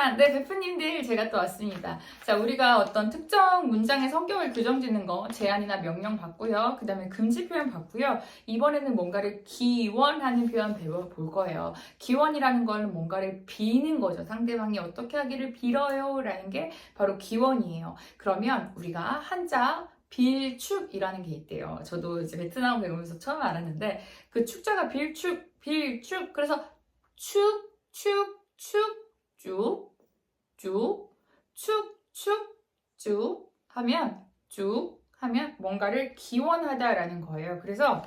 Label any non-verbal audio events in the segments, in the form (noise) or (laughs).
짠! 네, 베프님들 제가 또 왔습니다. 자, 우리가 어떤 특정 문장의 성격을 규정짓는 거 제안이나 명령 받고요. 그 다음에 금지 표현 받고요. 이번에는 뭔가를 기원하는 표현 배워볼 거예요. 기원이라는 건 뭔가를 비는 거죠. 상대방이 어떻게 하기를 빌어요. 라는 게 바로 기원이에요. 그러면 우리가 한자 빌축이라는 게 있대요. 저도 이제 베트남 배우면서 처음 알았는데 그 축자가 빌축, 빌축. 그래서 축, 축, 축, 쭉, 쭉, 축, 축, 쭉 하면 쭉 하면 뭔가를 기원하다라는 거예요. 그래서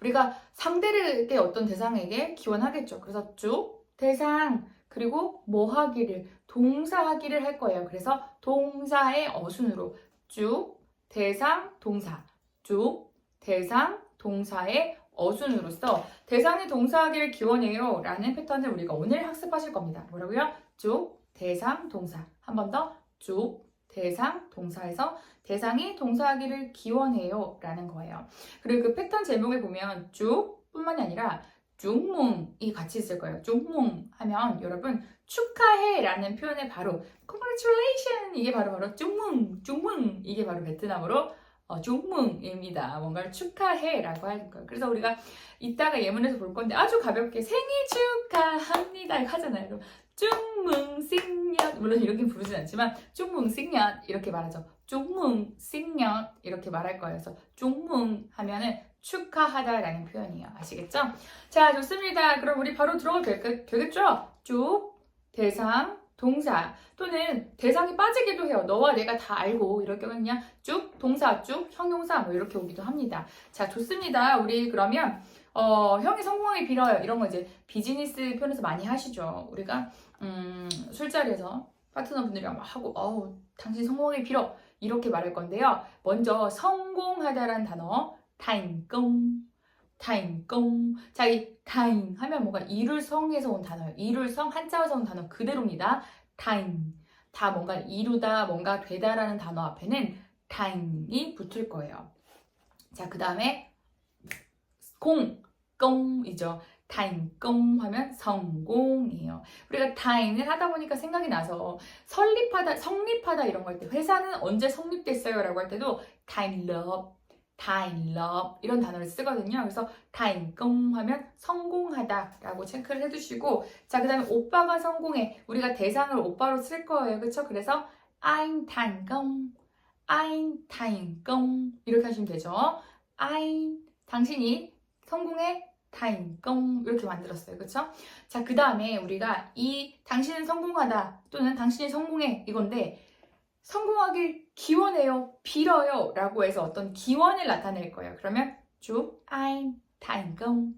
우리가 상대에게 어떤 대상에게 기원하겠죠. 그래서 쭉 대상 그리고 뭐 하기를 동사 하기를 할 거예요. 그래서 동사의 어순으로 쭉 대상 동사 쭉 대상 동사의 어순으로서 대상이 동사하기를 기원해요 라는 패턴을 우리가 오늘 학습하실 겁니다. 뭐라고요? 쭉, 대상, 동사. 한 번 더. 쭉, 대상, 동사에서 대상이 동사하기를 기원해요 라는 거예요. 그리고 그 패턴 제목에 보면 쭉 뿐만이 아니라 쭉뭉이 같이 있을 거예요. 쭉뭉 하면 여러분 축하해 라는 표현에 바로 congratulation 이게 바로 바로 쭉뭉, 쭉뭉 이게 바로 베트남어로 어, 종뭉입니다. 뭔가를 축하해라고 하는 거예요. 그래서 우리가 이따가 예문에서 볼 건데 아주 가볍게 생일 축하합니다 하잖아요. 그럼 중뭉생년 물론 이렇게 부르진 않지만 중뭉생년 이렇게 말하죠. 중뭉생년 이렇게 말할 거예요. 그래서 중뭉 하면은 축하하다라는 표현이에요. 아시겠죠? 자 좋습니다. 그럼 우리 바로 들어가도 될, 되겠죠? 쭉 대상 동사 또는 대상이 빠지기도 해요. 너와 내가 다 알고 이럴 경우 그냥 쭉 동사 쭉 형용사 뭐 이렇게 오기도 합니다. 자 좋습니다. 우리 그러면 어, 형이 성공하기 빌어요. 이런 거 이제 비즈니스 편에서 많이 하시죠. 우리가 음, 술자리에서 파트너분들이랑 막 하고 어우 당신 성공하기 빌어 이렇게 말할 건데요. 먼저 성공하다란 단어 타인công 타인công 자, 이 타인 하면 뭔가 이룰 성에서 온 단어예요. 이룰 성 한자에서 온 단어 그대로입니다. 타인 다 뭔가 이루다 뭔가 되다라는 단어 앞에는 타인이 붙을 거예요. 자, 그 다음에 공, công 이죠. 타인công 하면 성공이에요. 우리가 타인을 하다 보니까 생각이 나서 설립하다, 성립하다 이런 거 할 때 회사는 언제 성립됐어요? 라고 할 때도 타인럽 타인럽 이런 단어를 쓰거든요. 그래서 타인công 하면 성공하다 라고 체크를 해두시고 자 그 다음에 오빠가 성공해 우리가 대상을 오빠로 쓸 거예요. 그쵸? 그래서 công anh thành công 이렇게 하시면 되죠. anh 당신이 성공해 타인công 이렇게 만들었어요. 그쵸? 자그 다음에 우리가 이 당신은 성공하다 또는 당신이 성공해 이건데 성공하길 기원해요, 빌어요 라고 해서 어떤 기원을 나타낼 거예요. 그러면 anh thành công,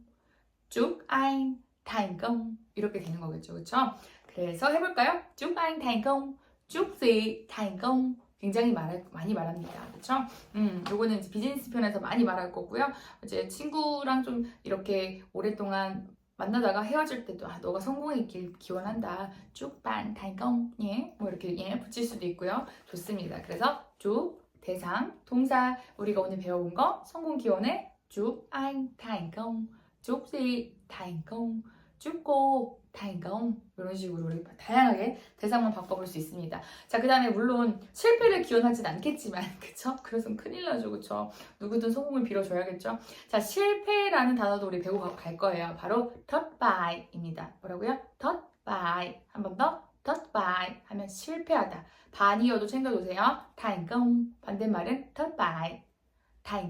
chúc anh thành công 이렇게 되는 거겠죠. 그렇죠? 그래서 해볼까요? anh thành công, chúc gì thành công 굉장히 말, 많이 말합니다. 그렇죠? 음, 요거는 비즈니스 편에서 많이 말할 거고요. 이제 친구랑 좀 이렇게 오랫동안 만나다가 헤어질 때도 아 너가 성공했길 기원한다. 쭉반 단công 예뭐 이렇게 예 붙일 수도 있고요. 좋습니다. 그래서 쭉 대상 동사. 우리가 오늘 배워본 거 성공 기원에 쭉 thành công chúc gì thành công 이런 식으로 우리 다양하게 대상만 바꿔볼 수 있습니다. 자, 그 다음에 물론 실패를 기원하진 않겠지만, (laughs) 그쵸? 그래서 큰일 나죠, 그쵸? 누구든 성공을 빌어줘야겠죠? 자, 실패라는 단어도 우리 배우고 갈 거예요. 바로 thất bại 입니다. 뭐라고요? bại. 한번 더. bại 하면 실패하다. 반이어도 챙겨두세요. công. 반대말은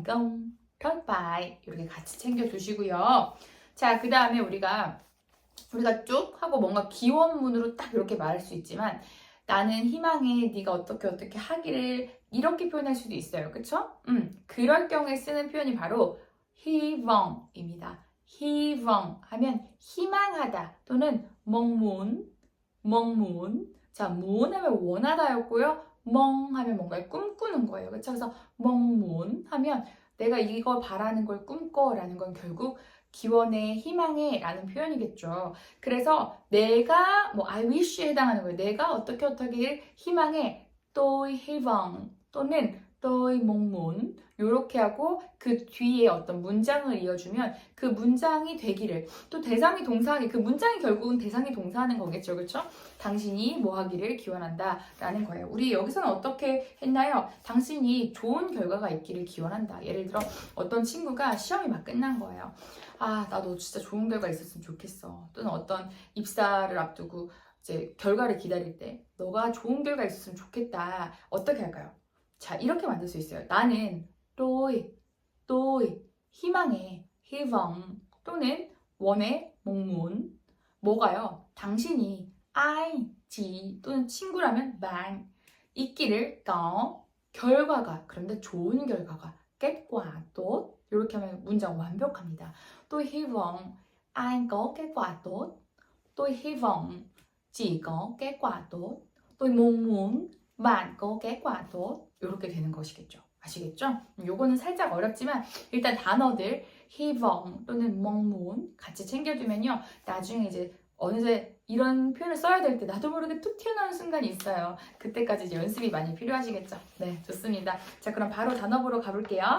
công. thất bại. 이렇게 같이 챙겨두시고요. 자, 그 다음에 우리가 우리가 쭉 하고 뭔가 기원문으로 딱 이렇게 말할 수 있지만 나는 희망해 네가 어떻게 어떻게 하기를 이렇게 표현할 수도 있어요. 그쵸? 음, 그럴 경우에 쓰는 표현이 바로 희망입니다. 희망 하면 희망하다 또는 멍문 멍문 자, 문 하면 원하다였고요. 멍 하면 뭔가를 꿈꾸는 거예요. 그쵸? 그래서 멍문 하면 내가 이걸 바라는 걸 꿈꿔라는 건 결국 기원의 희망의 라는 표현이겠죠. 그래서 내가 뭐 I wish에 해당하는 거예요. 내가 어떻게 어떻게 희망해 hy vọng 또는 mong muốn 요렇게 하고 그 뒤에 어떤 문장을 이어주면 그 문장이 되기를 또 대상이 동사하기 그 문장이 결국은 대상이 동사하는 거겠죠 그렇죠? 당신이 뭐 하기를 기원한다 라는 거예요 우리 여기서는 어떻게 했나요? 당신이 좋은 결과가 있기를 기원한다 예를 들어 어떤 친구가 시험이 막 끝난 거예요 아 나도 진짜 좋은 결과 있었으면 좋겠어 또는 어떤 입사를 앞두고 이제 결과를 기다릴 때 너가 좋은 결과 있었으면 좋겠다 어떻게 할까요? 자 이렇게 만들 수 있어요 나는 tôi 희망해 hy vọng 또는 원해 mong 뭐가요? 당신이 I, chị 또는 친구라면 bạn 있기를 có 결과가 그런데 좋은 결과가 quả tốt 이렇게 하면 문장 완벽합니다. kết quả tốt tôi hy vọng chị có kết quả tốt tôi mong muốn bạn có kết quả tốt 이렇게 되는 것이겠죠. 아시겠죠? 요거는 살짝 어렵지만 일단 단어들 vọng 또는 muốn 같이 챙겨두면요. 나중에 이제 어느새 이런 표현을 써야 될 때 나도 모르게 툭 튀어나오는 순간이 있어요. 그때까지 연습이 많이 필요하시겠죠? 네, 좋습니다. 자, 그럼 바로 단어 보러 가볼게요.